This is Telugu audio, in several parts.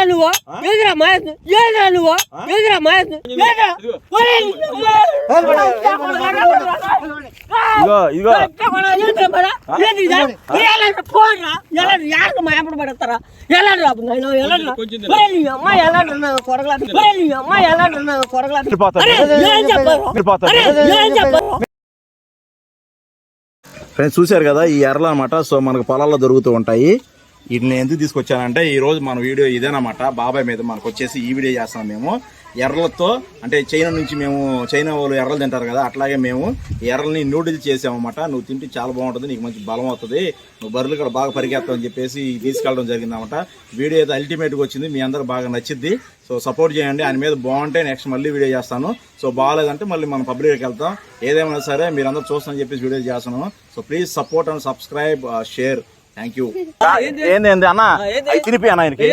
ఏదిరా నువ్వు ఏదిరా మాయత్ ఏదిరా నువ్వు ఏదిరా మాయత్ ఏదిరా ఒరేయ్, ఇగో ఇగో ఏంట్రా మరి? ఏంది ఇదా? ఎలాంటి పోరా? ఎలాంటి యాడికి మా ఎంబడి పడతారా? ఎలాంటి రా నాయనా? ఎలాంటి రా? ఒరేయ్, నీ అమ్మ ఎలాంటి నా కొడగలాట? ఒరేయ్, నీ అమ్మ ఎలాంటి నా కొడగలాట? వెళ్ళిపోతాడు. అరే, ఏం చెప్పారు? వెళ్ళిపోతాడు. అరే, ఏం చెప్పారు? ఫ్రెండ్స్ చూశారు కదా ఈ ఎర్రలు అనమాట సో మనకు పొలాల్లో దొరుకుతూ ఉంటాయి వీటిని ఎందుకు తీసుకొచ్చానంటే ఈ రోజు మన వీడియో ఇదేనమాట. బాబాయ్ మీద మనకు వచ్చేసి ఈ వీడియో చేస్తాం మేము. ఎర్రలతో అంటే చైనా నుంచి మేము చైనా వాళ్ళు ఎర్రలు తింటారు కదా అట్లాగే మేము ఎర్రల్ని నూడిల్స్ చేసామన్నమాట. నువ్వు తింటే చాలా బాగుంటుంది నీకు మంచి బలం అవుతుంది నువ్వు బర్రెలు కూడా బాగా పరిగెత్తావు అని చెప్పేసి తీసుకెళ్ళడం జరిగిందన్నమాట. వీడియో అయితే అల్టిమేట్గా వచ్చింది మీ అందరికి బాగా నచ్చిద్ది. సో సపోర్ట్ చేయండి ఆయన మీద బాగుంటే నెక్స్ట్ మళ్ళీ వీడియో చేస్తాను. సో బాగాలేదంటే మళ్ళీ మనం పబ్లిక్కి వెళ్తాం. ఏదేమైనా సరే మీరు అందరు చూస్తామని చెప్పేసి వీడియో చేస్తాను so please support and subscribe share. Thank you ఏంది? ఏంది? అన్న? తినిపి అన్న ఆయనకి?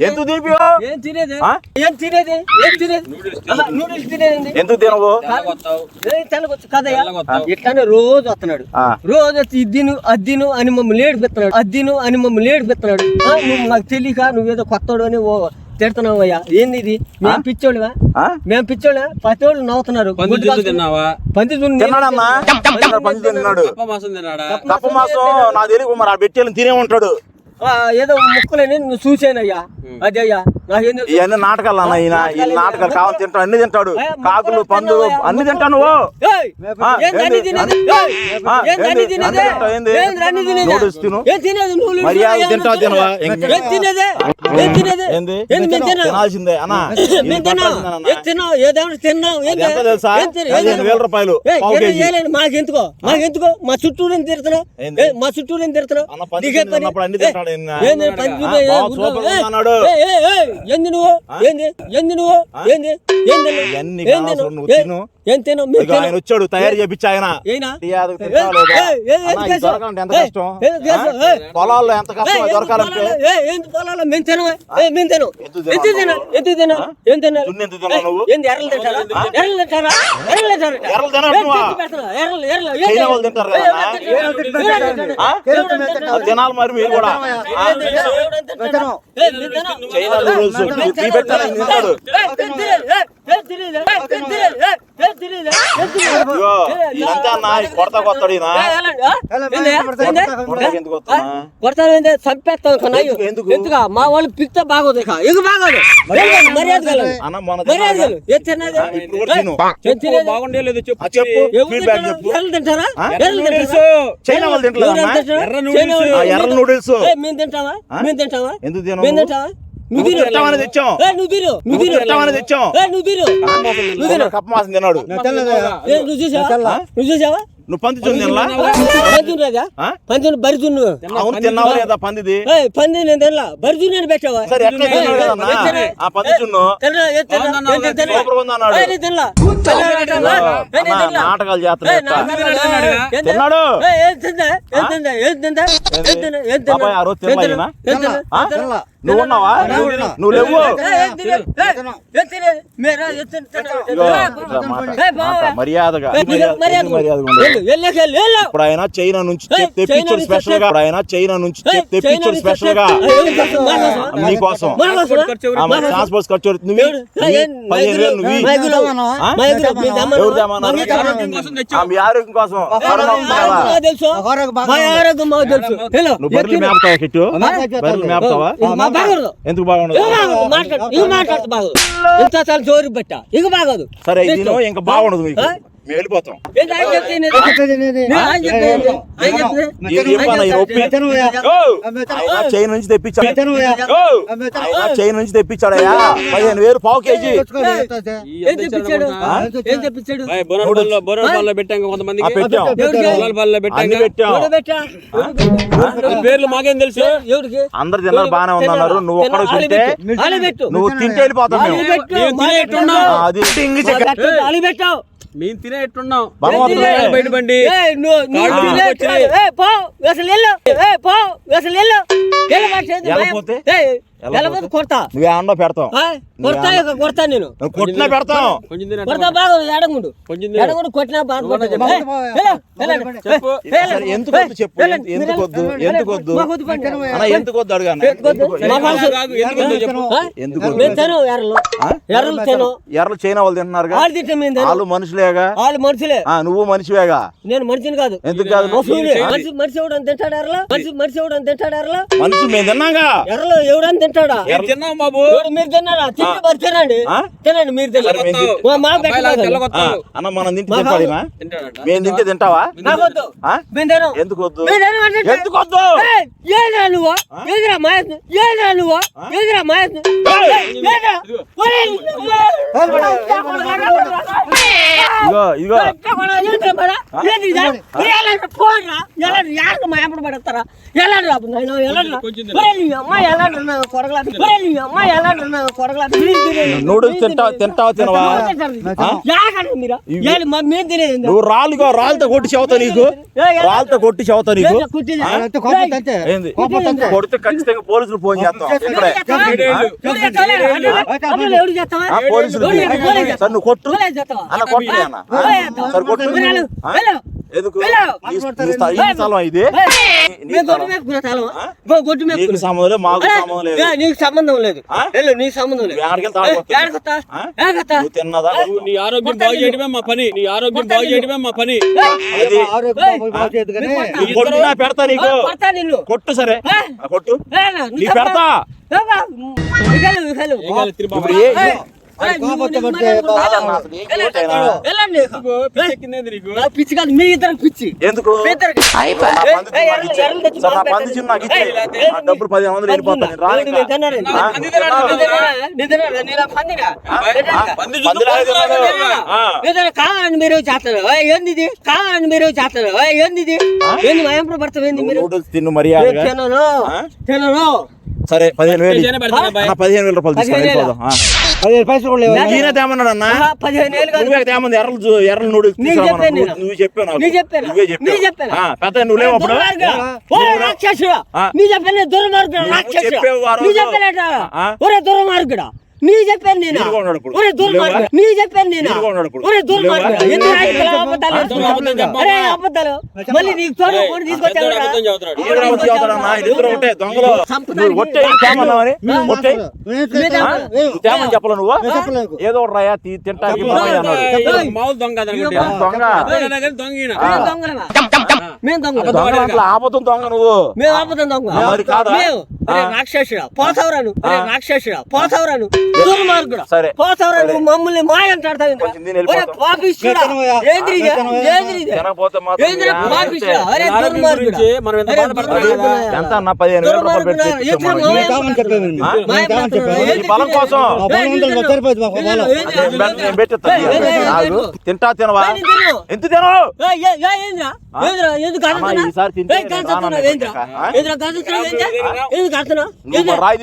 ఎందుకు తినిపి ఏం తినేది? ఆ? ఏం తినేది? ఏం తినేది? ఆహా, నూడిల్స్ తినేది. ఎందుకు తినవు? ఏయ్, తెల్లగొచ్చు కదయ్యా ఇట్లానే రోజు వస్తున్నాడు. రోజు వచ్చి ఇద్దిను అద్దిను అని మమ్మల్ని ఏడిపిస్తున్నాడు. అద్దిను అని మమ్మల్ని ఏడిపిస్తున్నాడు. ఆ, నువ్వు నాకు తెలియక నువ్వేదో కొత్తోడు అని ఓ తిడుతున్నావు అయ్యా ఏంది ఇది మేము పిచ్చోళ్ళవా? ఆ? మేము పిచ్చోళ్ళ? ప్రతి వాళ్ళు నవ్వుతున్నారు. పంది జున్ను తిన్నావా? పంది జున్ను తిన్నాడన్నా పంచి తిన్నాడు. కప్ప మాసం తిన్నాడా? కప్ప మాసం నా తెలియదు మరి ఆ పెట్టేళ్ళని తినే ఉంటాడు. ఆ, ఏదో ముక్కలని నువ్వు చూసానయ్యా అదే అయ్యా నాకేం? ఇవన్నీ నాటకాలు అన్న ఈయన ఈ నాటకాలు కావాలి తింటాడు అన్ని తింటాడు. కాకులు పందులు అన్ని తింటావు నువ్వు? నూడిల్స్ మర్యాద ఏం తింటావా, తినవా? తినాల్సిందే అన్న తిన్నాం. ఏదేమన్నా తిన్నాం? వేల రూపాయలు మాకెందుకో మాకెందుకో మా చుట్టూరు మా ఈయన. ఏంది నువ్వు ఏంది ఏంది నువ్వు ఏంది ఏం తిన్నావు? ఆయన? వచ్చాడు తయారు చేపించి ఆయన. పొలాల్లో ఎంత కష్టం దొరకాలంటే పొలాలు? మేము తినం. ఎంత తినాలి? ఎంత? ఏం ఏంది ఎర్రలు తింటారా? ఎర్రలు తింటారా? ఎర్రలు తింటారా? ఎర్రలు? ఎర్రలు, తింటారు మరి మీరు కూడా. చైనా కొడతా ఎందుకు? చంపేస్తాను కన్నా. ఎందుకు? ఎందుకు? ఎందుకా మా వాళ్ళు పిక్త బాగోదు ఇక ఇక బాగోదు? మర్యాద మర్యాద చెప్పు చెప్పు తింటారు? చైనా వాళ్ళు? తింటారు? ఎర్ర నూడిల్స్. మేము తింటావా మేము ఎందుకు తింటావా తిను తింటామని తెచ్చాం. నువ్వు తిను. తింటామని తెచ్చాం. నువ్వు తిను. కప్ప మాసం తిన్నాడు. నువ్వు చూసావా? నువ్వు చూసావా? నువ్వు పంది అవును తిన్నావా లేదా పందిది? పంది నేను పెట్టావా? ఆ పంది చున్ను. నాటకాలు చేస్తున్నాడు? ఏం ఏం? ఏం? ఏం ఆ? రోజు తిన్నా? నువ్వు ఉన్నావా నువ్వు లేవు మర్యాదగా. ఇప్పుడు ఆయన చైనా నుంచి తెప్పించాడు స్పెషల్గా ఇప్పుడు ఆయన చైనా నుంచి తెప్పించాడు స్పెషల్గా ట్రాన్స్పోర్ట్ ఖర్చు నువ్వు ఎవరు? ఏయ్, ఏం పదిహేను వేలు నువ్వు మా. ఆరోగ్యం కోసం. నువ్వు బర్రెలు మేపుతావా కిట్టు బర్రెలు మేపుతావా బాగోదు. ఎందుకు బాగుండదు? మాట్లాడు ఇక మాట్లాడుతూ బాగోదు. ఇంత చాలా జోరు పెట్ట. ఇక బాగోదు. సరే ఇంకా బాగుండదు మీకు? మేము వెళ్ళిపోతాం. చైనా నుంచి తెప్పించాడు. చైనా నుంచి తెప్పించాడయ్యా. పదిహేను వేలు పావు కేజీ. పేర్లు మాకేం తెలుసు? అందరు తిన్నారు బాగానే ఉందన్నారు నువ్వు ఒక్కడ తింటే నువ్వు తింటే వెళ్ళిపోతాం ఆలు మేము పెట్టు మేము తినే ఎట్టున్నాం? ఆ, అది పెట్టావు మేము తినే ఎట్టున్నాం? బయటపడి అసలు వెళ్ళు. ఏయ్, పో, అసలు వెళ్ళు. వెళ్ళు, మాట ఏంది? వెళ్ళకపోతే? ఏయ్, వెళ్ళకపోతే? వెళ్ళకపోతే కొడతా నువ్వేమన్నా పెడతాం ఆ? కొడతా ఇక కొడతా నేను నువ్వు కొట్టినా. కొడతా బాగా ఎడగుండు. ఎడగుండు ఎందుకు చెప్పు? ఎందుకు వద్దు? ఎందుకు వద్దు? ఎందుకు వద్దు అడుగు ఎందుకు తినం ఎర్రలు. ఆ? ఎర్రలు తినం ఎర్రలు చైనా వాళ్ళు తింటున్నారుగా? వాళ్ళు మనుషులేగా? వాళ్ళు మనుషులే. ఆ నువ్వు మనిషివేగా? నేను మనిషిని కాదు. ఎందుకు కాదు? మనిషి మనిషి ఎవడని తింటాడు ఎర్రలు? మనిషి మనిషి ఎవడని తింటాడు ఎర్రలు? మనిషి మేము తిన్నాగా? ఎర్రలు ఎవడని తింటాడా ఏం తిన్నావు బాబు? మీరు తిన్నారా? తింటే మరి తినండి? తినండి మీరు తినండి. మేము తిన్- మా మా అబ్బాయిలా పెట్టలేదు తెల్ల ఆ, కొత్తావు. అన్న మనం తింటే. మేము తింటే తింటావా? నాకొద్దు. ఆ? మేము తినం ఎందుకు వద్దు ఎందుకు వద్దు ఏయ్, ఏంద్రా నువ్వు? ఏంద్రా మాయత్ ఏంద్రా నువ్వు? ఏంద్రా ఒరేయ్, ఇగో ఇగో మా పడతారా? కొంచెం ఒరేయ్, నీ అమ్మ నూడిల్స్ తింటావా తింటావా తినవా? నువ్వు రాళ్ళుగా రాళ్ళతో కొట్టి చెవుతా నీకు? రాళ్ళతో కొట్టి చెవుతా నీకు? కొడితే ఖచ్చితంగా పోలీసులు ఫోన్ చేస్తాం. పోలీసులు నువ్వు కొట్టు? అన్న కొట్టు అన్న? సరే కొట్టు. ఎందుకు? నీకు. సంబంధం లేదు నీకు సంబంధం లేదు. నీకు సంబంధం నీ ఆరోగ్యం బాగు చేయడమే మా పని. నీ ఆరోగ్యం బాగు చేయడమే మా పని. పెడతా నీకు. కొట్టు సరే. కొట్టు. పెడతా. పిచ్చి కాదు మీ ఇద్దరికి పిచ్చి. ఎందుకు? పంది పంది డబ్బులు పదిహేను వందలు వెళ్ళిపోతాను? పంది? పంది పంది కావాలని మీరు చేస్తారు. ఏయ్, ఏంది ఇది? కావాలని మీరు చేస్తారు. ఏయ్, ఏంది ఇది? ఏంది మా ఎంప్పుడు పడతావు ఏంది మీరు? తిన్ను తినను? తినను. సరే పదిహేను వేలు పదిహేను వేల రూపాయలు తీసుకొని పదిహేను పైసలు కూడా లేవు ఈయన తేమన్నాడు అన్న పదిహేను నువ్వే తేమంది ఎర్రలు ఎర్రలు. చెప్పాను నువ్వు నేను. నువ్వు చెప్పాను. నువ్వే చెప్పాను. ఆ, పెద్ద నువ్వు లేవు అప్పుడు దుర్మార్గుడా. ఓ రాక్షసుడా. ఆ. నీ చెప్పాను దుర్మార్గుడా, నువ్వు. ఆ? ఒరే దుర్మార్గుడా నీ చెప్పాను నేను. ఒరే దుర్మార్గుడా లేవా? నీ చెప్పాను నేను. ఒరే దుర్మార్గుడా లేవా? ఎందుకు రాజకీయాలు అబద్ధాలు? చెప్పమ్మా. అరే అబద్ధాలు. మళ్ళీ నీకు తోడు కూడా చెప్పలేదు. ఏదో రాయా తింటానికి దొంగ దొంగ. మేము దొంగ అట్లా ఆపదం దొంగ నువ్వు. మేము ఆపుతాం దొంగ? మేము అరే రాక్షసుడా పోతావురాను. అరే రాక్షసుడా దుర్మార్గుడా సరే. పోతావురా నువ్వు మమ్మల్ని మాయ అంటాడతావు. పాపిస్తుడా. ఏంద్రి. ఏంద్రి పాపిస్తుడా. అరే దుర్మార్గుడా ఎంత అన్న? పదిహేను వేల రూపాయలు పెట్టి బలం కోసం. పెట్టేస్తాను. తింటా తినవా. ఎంత తినవు? రాయి.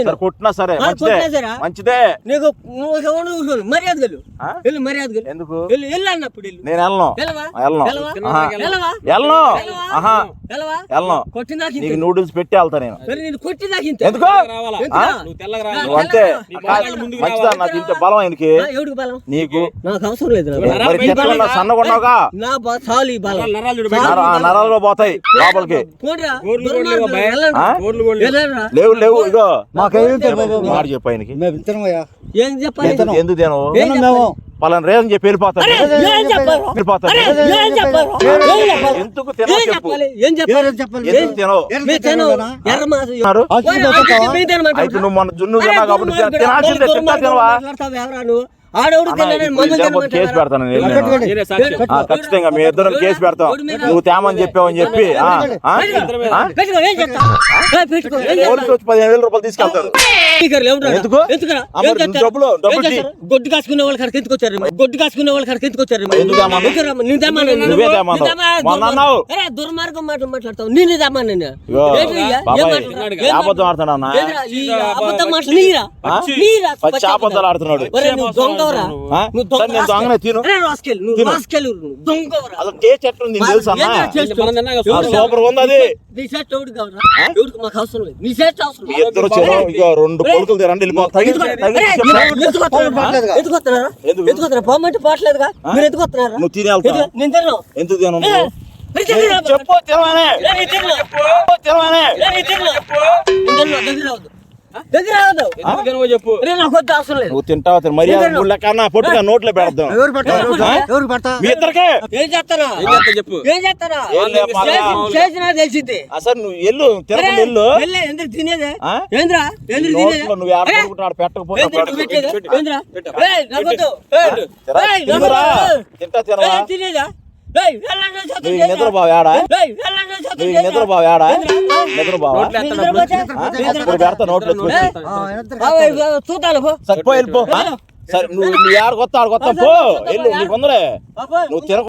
సరే కొట్టినా సరే ఆ, మంచిదే. నీకు నువ్వు ఎవరు చూసుకోను. మర్యాద వెళ్ళు. ఆ? వెళ్ళు మర్యాద వెళ్ళు. ఎందుకు? వెళ్ళు వెళ్ళు అన్నప్పుడు వెళ్ళు. నేను వెళ్ళను? వెళ్ళను? వెళ్ళను. నీకు నూడిల్స్ పెట్టి వెళ్తా నేను. ఎందుకు? నువ్వు అంతే. మంచిదా? బలం ఆయనకి నీకు? నాకు అవసరం లేదు. సన్నగున్నావుగా? నా బ- చాలు ఈ బలం. నరాలు పోతాయి లోపలికి. లేవా లేవు. ఇగో? మాట చెప్పు ఆయనకి. ఏం చెప్పాలి? ఎందుకు తినవు రేసం చెప్పి? ఎందుకు తినవు నువ్వు మన జున్ను తిన్నా కాబట్టి. తినాల్సిందే తినవా? కేసు? పెడతాను ఖచ్చితంగా మీ ఇద్దరం కేసు పెడతాం. నువ్వు తేమని చెప్పావని చెప్పి? పోలీసులు వచ్చి పదిహేను వేల రూపాయలు తీసుకెళ్తారు? గొడ్డు కాసుకునే వాళ్ళ కాడికి ఎందుకు వచ్చారు? గొడ్డు కాసుకునే వాళ్ళ కాడికి ఎందుకు వచ్చారు? దుర్మార్గం మాట మాట్లాడతావు నేను. అబద్ధం అబద్ధం నీరా? నీరా? అబద్ధాలు ఆడుతున్నాడు. ఒరే, నువ్వు దొంగ దొంగవరా ఆ? నువ్వు సరే, నేను దొంగ దొంగనే తిను అరే రాస్కెల్ నువ్వు తిను. రాస్కెల్ నువ్వు దొంగవరా అసలు టేస్ట్ ఎట్లుంది నీకు తెలుసా అన్న. సూపర్ ఉంది అది నీ షర్ట్ మాకు అవసరం లేదు నీ షర్ట్ అవసరం మీ లేదు. ఇద్దరు చెరో ఇక రెండు కొడుకులు తీరండి ఎత్తుకొస్తున్నారా? ఎత్తుకొస్తున్నారా? పొమ్మంటే పోవట్లేదుగా మీరు ఎత్తుకొస్తున్నారా నువ్వు తిని నేను. ఎందుకు. చెప్పు తిన్ను. చెప్పు తినమనే ఏ, దగ్గర చెప్పు? నువ్వు తింటావా తిన. పొట్టుగా నోట్లో ఎవరు? ఎవరు పెడతా మీ ఇద్దరికే? ఏం చేస్తారా? చెప్పు. ఏం చేస్తారా? చేసినా తెలిసింది అసలు నువ్వు ఎల్లు ఎల్లు తినేదే? ఏంద్రా? తినేదే? నువ్వు పెట్టకపోతే ఏంద్రా. తింటా తినవా? తినేదా? చేతులు. నిద్రపోవు ఏడా చేతులు. నిద్రపోవు ఏడా? ఆ? నిద్రపోతే? ఇప్పుడు పెడతా నోట్లో పో. సరిపో వెళ్ళిపో ఆ? సరే నువ్వు నువ్వు ఆడకొత్తా ఆడకొత్తా పో వెళ్ళు నీకు నువ్వు తిన